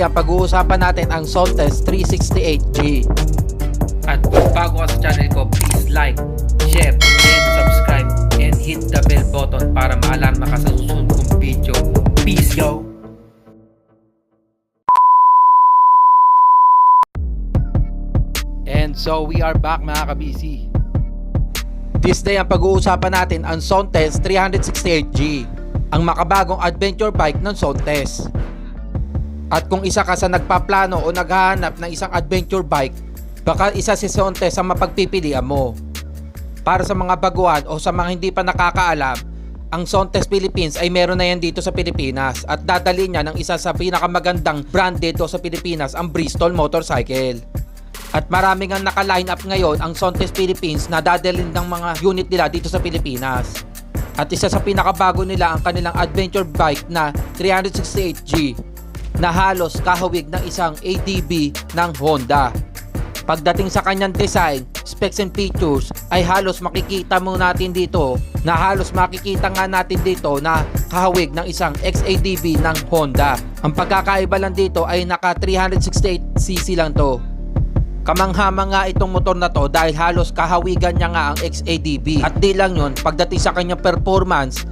day ang pag-uusapan natin ang Soltes 368G. At kung bago ka sa channel ko, please like, share, and subscribe and hit the bell button para maalarma ka sa susunod kong video. Peace, yo! And so we are back mga kabisi. This day ang pag-uusapan natin ang Sontes 368G, ang makabagong adventure bike ng Sontes. At kung isa ka sa nagpaplano o naghahanap ng isang adventure bike, baka isa si Sontes ang mapagpipilian mo. Para sa mga baguhan o sa mga hindi pa nakakaalam, ang Sontes Philippines ay meron na yan dito sa Pilipinas at dadali niya ng isa sa pinakamagandang brand dito sa Pilipinas, ang Bristol Motorcycle. At marami nga naka-line up ngayon ang Sontes Philippines na dadalhin ng mga unit nila dito sa Pilipinas. At isa sa pinakabago nila ang kanilang adventure bike na 368G na halos kahawig ng isang ADB ng Honda. Pagdating sa kanyang design, specs and features ay halos makikita mo natin dito na halos makikita nga natin dito na kahawig ng isang XADB ng Honda. Ang pagkakaiba lang dito ay naka 368cc lang to. Kamangha nga itong motor na to dahil halos kahawigan niya nga ang XADB. At di lang yun, pagdating sa kanyang performance,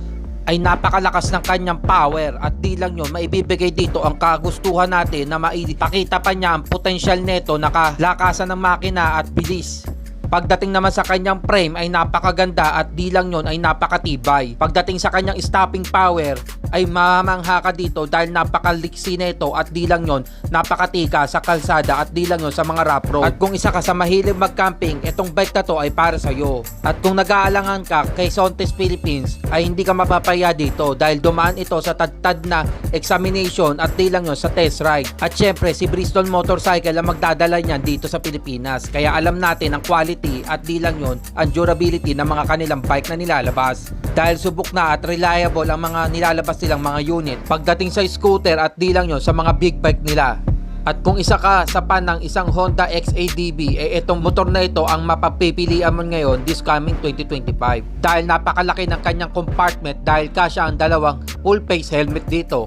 ay napakalakas ng kanyang power at di lang yun, maibibigay dito ang kagustuhan natin na maipakita pa niya ang potensyal neto na kalakasan ng makina at bilis. Pagdating naman sa kanyang frame ay napakaganda at di lang yun ay napakatibay. Pagdating sa kanyang stopping power ay mamangha ka dito dahil napakaliksi nito at di lang yun napakatika sa kalsada at di lang yun sa mga rough road. At kung isa ka sa mahilig mag-camping, itong bike na to ay para sa iyo. At kung nag-aalangan ka kay Sontes Philippines ay hindi ka mapapaya dito dahil dumaan ito sa tad-tad na examination at di lang yun sa test ride. At syempre si Bristol Motorcycle ang magdadala niyan dito sa Pilipinas. Kaya alam natin ang quality at di lang yun ang durability ng mga kanilang bike na nilalabas. Dahil subok na at reliable ang mga nilalabas nilang mga unit pagdating sa scooter at di lang yun sa mga big bike nila. At kung isa ka sa pan ng isang Honda XADB, eh itong motor na ito ang mapapipilian mo ngayon this coming 2025. Dahil napakalaki ng kanyang compartment dahil kasya ang dalawang full face helmet dito.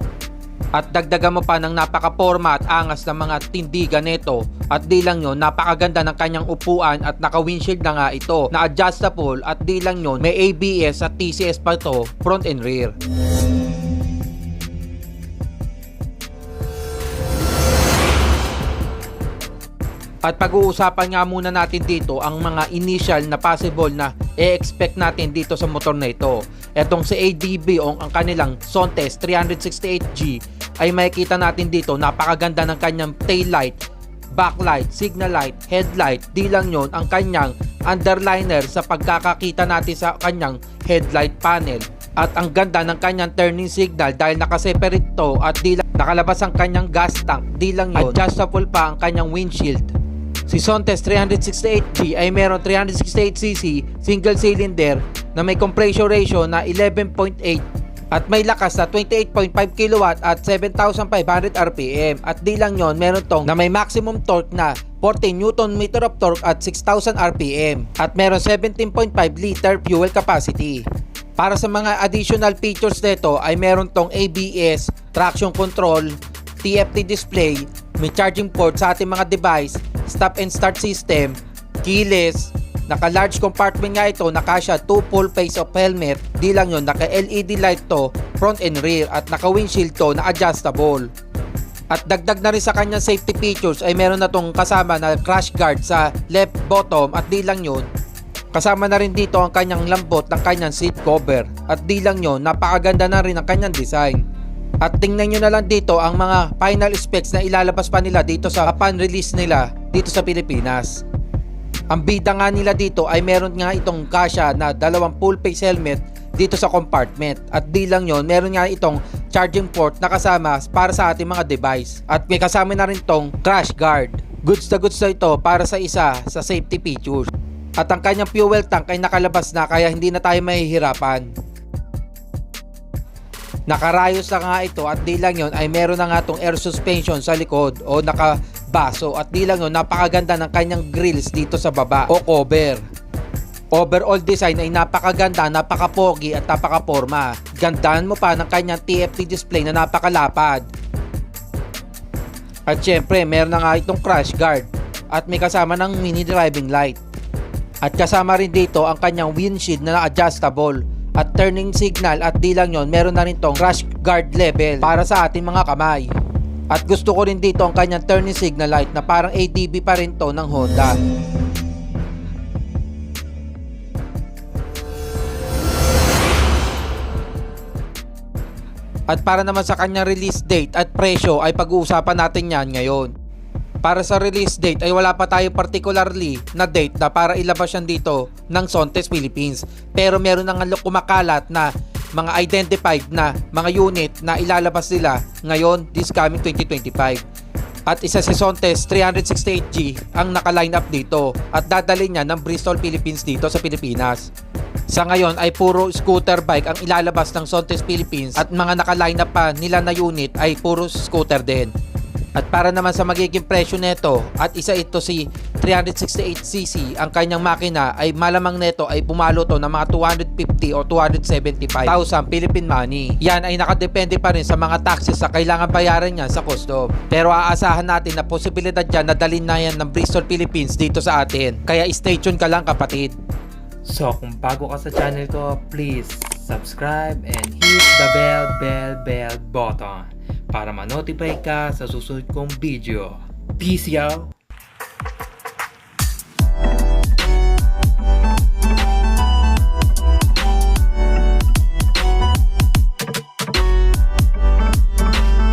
At dagdagan mo pa ng napaka-forma at angas ng mga tindigan nito. At di lang yun, napakaganda ng kanyang upuan at naka-windshield na nga ito na adjustable at di lang yun, may ABS at TCS pa to front and rear. At pag-uusapan nga muna natin dito ang mga initial na possible na i-expect natin dito sa motor na ito. Etong si ADB o ang kanilang Sontes 368G ay makikita natin dito napakaganda ng kanyang tail light, backlight, signal light, headlight. Di lang yon ang kanyang underliner sa pagkakakita natin sa kanyang headlight panel. At ang ganda ng kanyang turning signal dahil nakaseparate to at di lang nakalabas ang kanyang gas tank. Di lang yun, adjustable pa ang kanyang windshield. Si Sontes 368G ay meron 368cc single cylinder na may compression ratio na 11.8 at may lakas na 28.5 kW at 7,500 RPM. At di lang yon, meron tong na may maximum torque na 14 Nm of torque at 6,000 RPM. At meron 17.5 liter fuel capacity. Para sa mga additional features nito ay meron tong ABS, traction control, TFT display, may charging port sa ating mga device, stop and start system, keyless, naka large compartment nga ito, nakasya 2 full face of helmet, di lang yun, naka LED light to, front and rear, at naka windshield to na adjustable. At dagdag na rin sa kanyang safety features ay meron na tong kasama na crash guard sa left bottom at di lang yun, Kasama na rin dito ang kanyang lambot ng kanyang seat cover. At di lang yun, napakaganda na rin ang kanyang design. At tingnan nyo na lang dito ang mga final specs na ilalabas pa nila dito sa upon release nila dito sa Pilipinas. Ang bida nga nila dito ay meron nga itong kasya na dalawang full face helmet dito sa compartment. At di lang yon, meron nga itong charging port na kasama para sa ating mga device. At may kasama na rin tong crash guard. Goods na goods na ito para sa isa sa safety features. At ang kanyang fuel tank ay nakalabas na kaya hindi na tayo mahihirapan. Nakarayos na nga ito at di lang yon ay meron na nga tong air suspension sa likod o nakabaso at di lang yon napakaganda ng kanyang grills dito sa baba o cover. Overall design ay napakaganda, napakapogi at napakaporma. Gandahan mo pa ng kanyang TFT display na napakalapad. At syempre, meron na nga itong crash guard at may kasama ng mini driving light. At kasama rin dito ang kanyang windshield na adjustable at turning signal at di lang yon meron na rin tong crash guard level para sa ating mga kamay. At gusto ko rin dito ang kanyang turning signal light na parang ADB pa rin to ng Honda. At para naman sa kanyang release date at presyo ay pag-uusapan natin yan ngayon. Para sa release date ay wala pa tayo particularly na date na para ilabas yan dito ng Sontes Philippines. Pero meron nang kumakalat na mga identified na mga unit na ilalabas nila ngayon this coming 2025. At isa si Sontes 368G ang naka-line up dito at dadali niya ng Bristol Philippines dito sa Pilipinas. Sa ngayon ay puro scooter bike ang ilalabas ng Sontes Philippines at mga naka-line up pa nila na unit ay puro scooter din. At para naman sa magiging presyo neto at isa ito si 368cc ang kanyang makina ay malamang neto ay pumalo to ng mga 250 o 275,000 Philippine money. Yan ay nakadepende pa rin sa mga taxes sa kailangan bayaran niya sa custom. Pero aasahan natin na posibilidad dyan na dalhin na yan ng Bristol Philippines dito sa atin. Kaya stay tuned ka lang kapatid. So, kung bago ka sa channel ko, please subscribe and hit the bell, bell, bell button para ma-notify ka sa susunod kong video. Peace out!